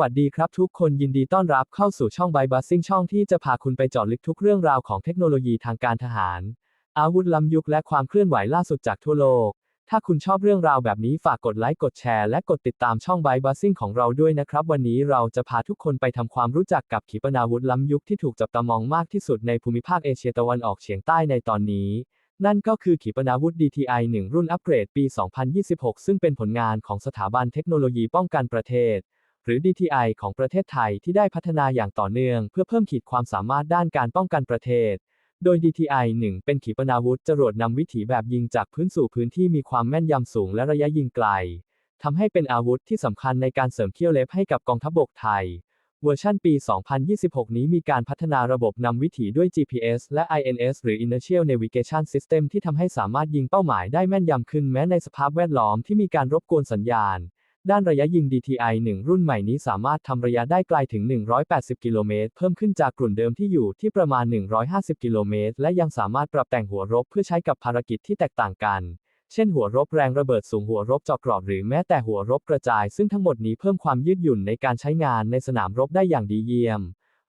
วัสดีครับทุกคนยินดีต้อนรับเข้าสู่ช่อง b y b u s s i n g ช่องที่จะพาคุณไปเจาะลึกทุกเรื่องราวของเทคโนโลยีทางการทหาร อาวุธล้ำยุคและความเคลื่อนไหวล่าสุดจากทั่วโลก ถ้าคุณชอบเรื่องราวแบบนี้ฝากกดไลค์กดแชร์และกดติดตามช่อง b y b u s s i n g ของเราด้วยนะครับ วันนี้เราจะพาทุกคนไปทำความรู้จักกับขีปนาวุธล้ำยุคที่ถูกจับตามองมากที่สุดในภูมิภาคเอเชียตะวันออกเฉียงใต้ในตอนนี้นั่นก็คือขีปนาวุธ DTI 1 รุ่นอัปเกรดปี 2026 ซึ่งเป็นผลงานของสถาบันเทคโนโลยีป้องกันประเทศ หรือ DTI ของประเทศไทยที่ได้พัฒนาอย่างต่อเนื่อง เพื่อเพิ่มขีดความสามารถด้านการป้องกันประเทศ โดย DTI 1 เป็นขีปนาวุธจรวดนำวิถีแบบยิงจากพื้นสู่พื้นที่มีความแม่นยำสูงและระยะยิงไกลทำให้เป็นอาวุธที่สำคัญในการเสริมเขี้ยวเล็บให้กับกองทัพบกไทย เวอร์ชันปี 2026 นี้มีการพัฒนาระบบนำวิถีด้วย GPS และ INS หรือ Inertial Navigation System ที่ทำให้สามารถยิงเป้าหมายได้แม่นยำขึ้นแม้ในสภาพแวดล้อมที่มีการรบกวนสัญญาณ ด้านระยะยิง DTI 1 รุ่นใหม่นี้สามารถทำระยะได้ไกลถึง 180 กิโลเมตร เพิ่มขึ้นจากกลุ่นเดิมที่อยู่ที่ประมาณ 150 กิโลเมตร และยังสามารถปรับแต่งหัวรบเพื่อใช้กับภารกิจที่แตกต่างกัน เช่นหัวรบแรงระเบิดสูงหัวรบเจาะกราะหรือแม้แต่หัวรบกระจาย ซึ่งทั้งหมดนี้เพิ่มความยืดหยุ่นในการใช้งานในสนามรบได้อย่างดีเยี่ยม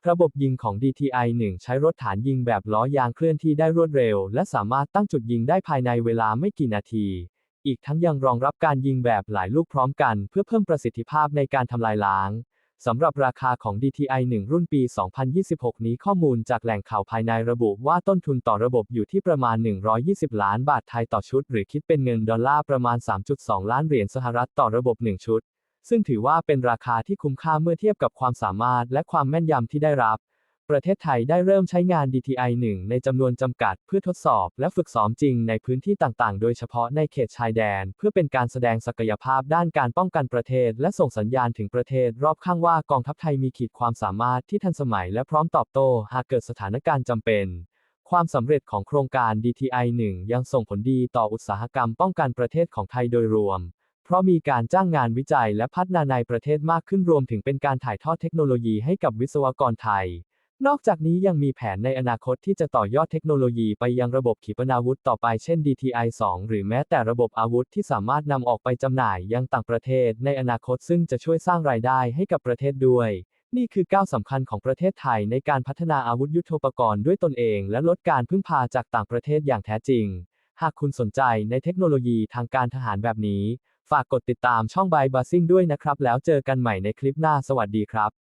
ระบบยิงของ DTI 1 ใช้รถฐานยิงแบบล้อยางเคลื่อนที่ได้รวดเร็ว และสามารถตั้งจุดยิงได้ภายในเวลาไม่กี่นาที อีกทั้งยังรองรับการยิงแบบหลายลูกพร้อมกัน เพื่อเพิ่มประสิทธิภาพในการทำลายล้างสำหรับราคาของ DTI 1 รุ่นปี 2026 นี้ข้อมูลจากแหล่งข่าวภายในระบุว่าต้นทุนต่อระบบอยู่ที่ประมาณ 120 ล้านบาทไทยต่อชุด หรือคิดเป็นเงินดอลลาร์ประมาณ 3.2 ล้านเหรียญสหรัฐต่อระบบ 1 ชุด ซึ่งถือว่าเป็นราคาที่คุ้มค่าเมื่อเทียบกับความสามารถและความแม่นยำที่ได้รับ ประเทศไทยได้เริ่มใช้งาน DTI 1 ในจำนวนจำกัดเพื่อทดสอบและฝึกซ้อมจริงในพื้นที่ต่างๆ โดยเฉพาะในเขตชายแดน เพื่อเป็นการแสดงศักยภาพด้านการป้องกันประเทศ และส่งสัญญาณถึงประเทศ รอบข้างว่ากองทัพไทยมีขีดความสามารถที่ทันสมัยและพร้อมตอบโต้ หากเกิดสถานการณ์จำเป็นความสำเร็จของโครงการ DTI 1 ยังส่งผลดีต่ออุตสาหกรรมป้องกันประเทศของไทยโดยรวม เพราะมีการจ้างงานวิจัยและพัฒนาในประเทศมากขึ้นรวมถึงเป็นการถ่ายทอดเทคโนโลยีให้กับวิศวกรไทย นอกจากนี้ยังมีแผนในอนาคตที่จะต่อยอดเทคโนโลยีไปยังระบบขีปนาวุธต่อไปเช่น DTI 2 หรือแม้แต่ระบบอาวุธที่สามารถนำออกไปจำหน่ายยังต่างประเทศในอนาคตซึ่งจะช่วยสร้างรายได้ให้กับประเทศด้วย นี่คือก้าวสำคัญของประเทศไทยในการพัฒนาอาวุธยุทโธปกรณ์ด้วยตนเอง และลดการพึ่งพาจากต่างประเทศอย่างแท้จริง หากคุณสนใจในเทคโนโลยีทางการทหารแบบนี้ ฝากกดติดตามช่อง by b u s s i n g ด้วยนะครับ แล้วเจอกันใหม่ในคลิปหน้าสวัสดีครับ